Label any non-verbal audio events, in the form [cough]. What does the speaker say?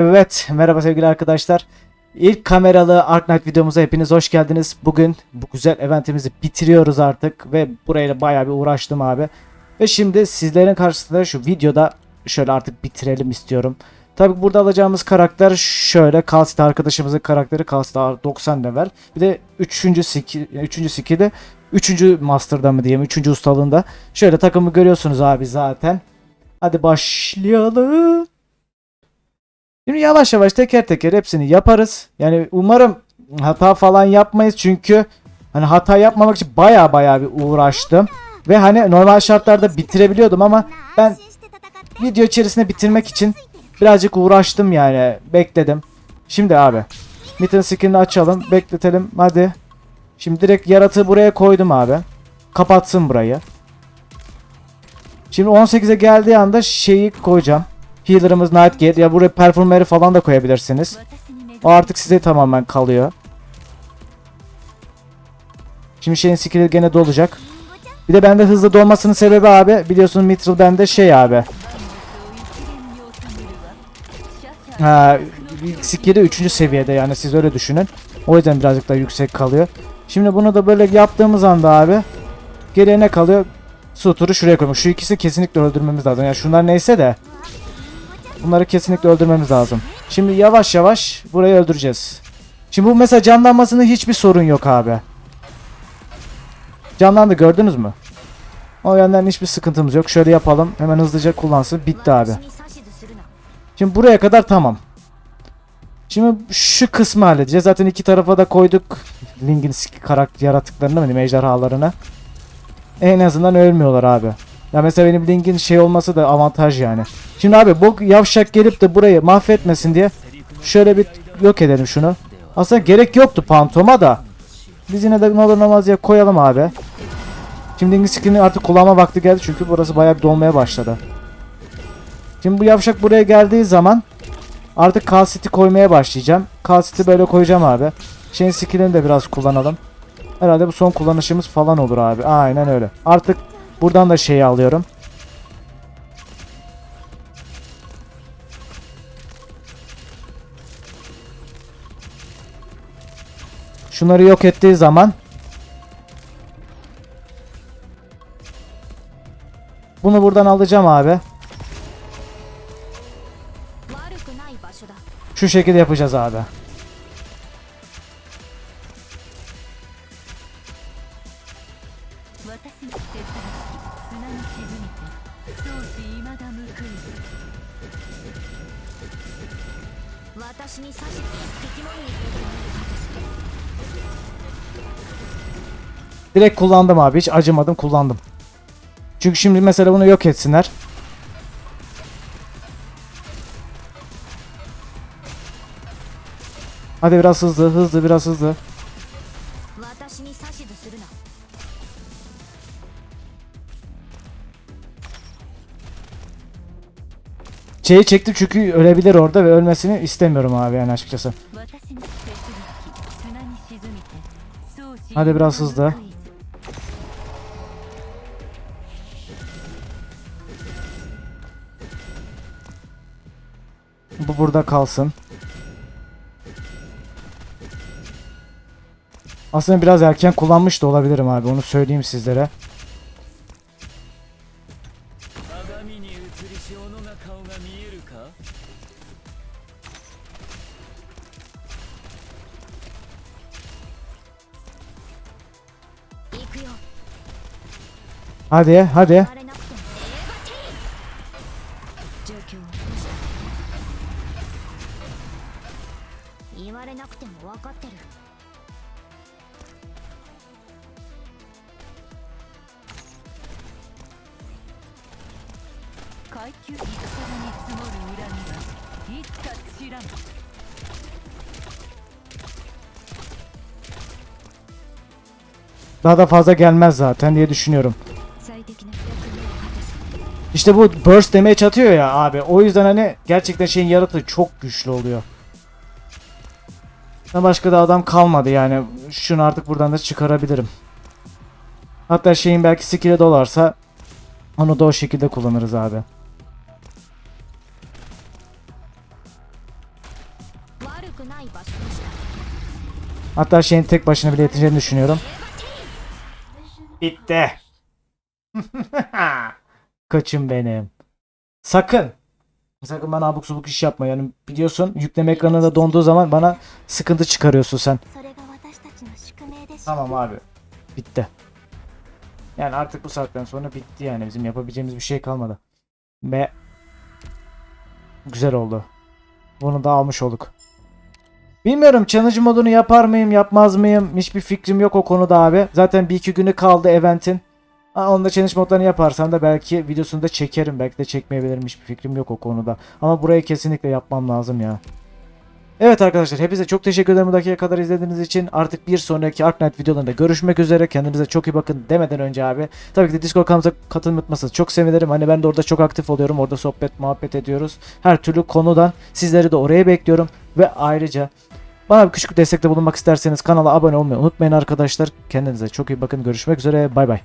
Evet, merhaba sevgili arkadaşlar. İlk kameralı Ark Knight videomuza hepiniz hoş geldiniz. Bugün bu güzel eventimizi bitiriyoruz artık ve burayla bayağı bir uğraştım abi. Ve şimdi sizlerin karşısında şu videoda şöyle artık bitirelim istiyorum. Tabi burada alacağımız karakter şöyle Kalsit arkadaşımızın karakteri Kalsit 90 level. Bir de 3. ski 3. skill'de 3. master'da mı diyeyim 3. ustalığında. Şöyle takımı görüyorsunuz abi zaten. Hadi başlayalım. Şimdi yavaş yavaş teker teker hepsini yaparız. Yani umarım hata falan yapmayız çünkü hani hata yapmamak için baya baya bir uğraştım. Ve hani normal şartlarda bitirebiliyordum ama ben video içerisinde bitirmek için birazcık uğraştım yani. Bekledim. Şimdi abi. Mitten skinini açalım. Bekletelim. Hadi. Şimdi direkt yaratığı buraya koydum abi. Kapatsın burayı. Şimdi 18'e geldiği anda şeyi koyacağım. Healer'ımız Nightgate ya buraya Performer'i falan da koyabilirsiniz. O artık size tamamen kalıyor. Şimdi şeyin skill'i gene dolacak. Bir de bende hızlı dolmasının sebebi abi biliyorsunuz Mithril bende şey abi. Ha, skill'i 3. seviyede yani siz öyle düşünün. O yüzden birazcık daha yüksek kalıyor. Şimdi bunu da böyle yaptığımız anda abi geriye ne kalıyor? Sutur'u şuraya koymuş. Şu ikisi kesinlikle öldürmemiz lazım. Yani şunlar neyse de Bunları kesinlikle öldürmemiz lazım. Şimdi yavaş yavaş burayı öldüreceğiz. Şimdi bu mesela canlanmasında hiçbir sorun yok abi. Canlandı gördünüz mü? O yönden hiçbir sıkıntımız yok. Şöyle yapalım. Hemen hızlıca kullansın. Bitti abi. Şimdi buraya kadar tamam. Şimdi şu kısmı halledeceğiz. Zaten iki tarafa da koyduk. Link'in karakter yaratıklarını benim ejderhalarını. En azından ölmüyorlar abi. Ya mesela benim Link'in şey olması da avantaj yani. Şimdi abi bu yavşak gelip de burayı mahvetmesin diye şöyle bir yok edelim şunu. Aslında gerek yoktu Phantom'a da. Biz yine de ne olur olmaz diye koyalım abi. Şimdi Link'in skinini artık kullanma vakti geldi çünkü burası bayağı bir dolmaya başladı. Şimdi bu yavşak buraya geldiği zaman artık Calcit'i koymaya başlayacağım. Calcit'i böyle koyacağım abi. Şeyin skillini de biraz kullanalım. Herhalde bu son kullanışımız falan olur abi. Aynen öyle. Artık buradan da şeyi alıyorum. Şunları yok ettiği zaman Bunu buradan alacağım abi. Şu şekilde yapacağız abi. Direkt kullandım abi. Hiç acımadım kullandım. Çünkü şimdi mesela bunu yok etsinler. Hadi biraz hızlı, hızlı, biraz hızlı. Şeyi çektim çünkü ölebilir orada ve ölmesini istemiyorum abi yani açıkçası. Hadi biraz hızlı. Bu burada kalsın. Aslında biraz erken kullanmış da olabilirim abi onu söyleyeyim sizlere. Hadi hadi. 言わ Daha da fazla gelmez zaten diye düşünüyorum. İşte bu burst demeye çatıyor ya abi. O yüzden hani gerçekten şeyin yaratığı çok güçlü oluyor. Başka da adam kalmadı yani. Şunu artık buradan da çıkarabilirim. Hatta şeyin belki skill'e dolarsa onu da o şekilde kullanırız abi. Hatta şeyin tek başına bile yeteceğini düşünüyorum. Bitti. [laughs] Kaçın benim. Sakın. Sakın bana abuk subuk iş yapma. Yani biliyorsun yükleme ekranı da donduğu zaman bana sıkıntı çıkarıyorsun sen. Tamam abi. Bitti. Yani artık bu saatten sonra bitti yani. Bizim yapabileceğimiz bir şey kalmadı. Ve güzel oldu. Bunu da almış olduk. Bilmiyorum challenge modunu yapar mıyım yapmaz mıyım hiçbir fikrim yok o konuda abi. Zaten bir iki günü kaldı eventin. Ha, Onda challenge modlarını yaparsam da belki videosunu da çekerim. Belki de çekmeyebilirim hiçbir fikrim yok o konuda. Ama burayı kesinlikle yapmam lazım ya. Evet arkadaşlar hepinize çok teşekkür ederim bu dakikaya kadar izlediğiniz için. Artık bir sonraki Ark Knight videolarında görüşmek üzere. Kendinize çok iyi bakın demeden önce abi. Tabii ki de Discord kanalımıza katılmayı unutmazsanız çok sevinirim. Hani ben de orada çok aktif oluyorum. Orada sohbet muhabbet ediyoruz. Her türlü konudan sizleri de oraya bekliyorum. Ve ayrıca bana bir küçük destekte bulunmak isterseniz kanala abone olmayı unutmayın arkadaşlar. Kendinize çok iyi bakın. Görüşmek üzere. Bay bay.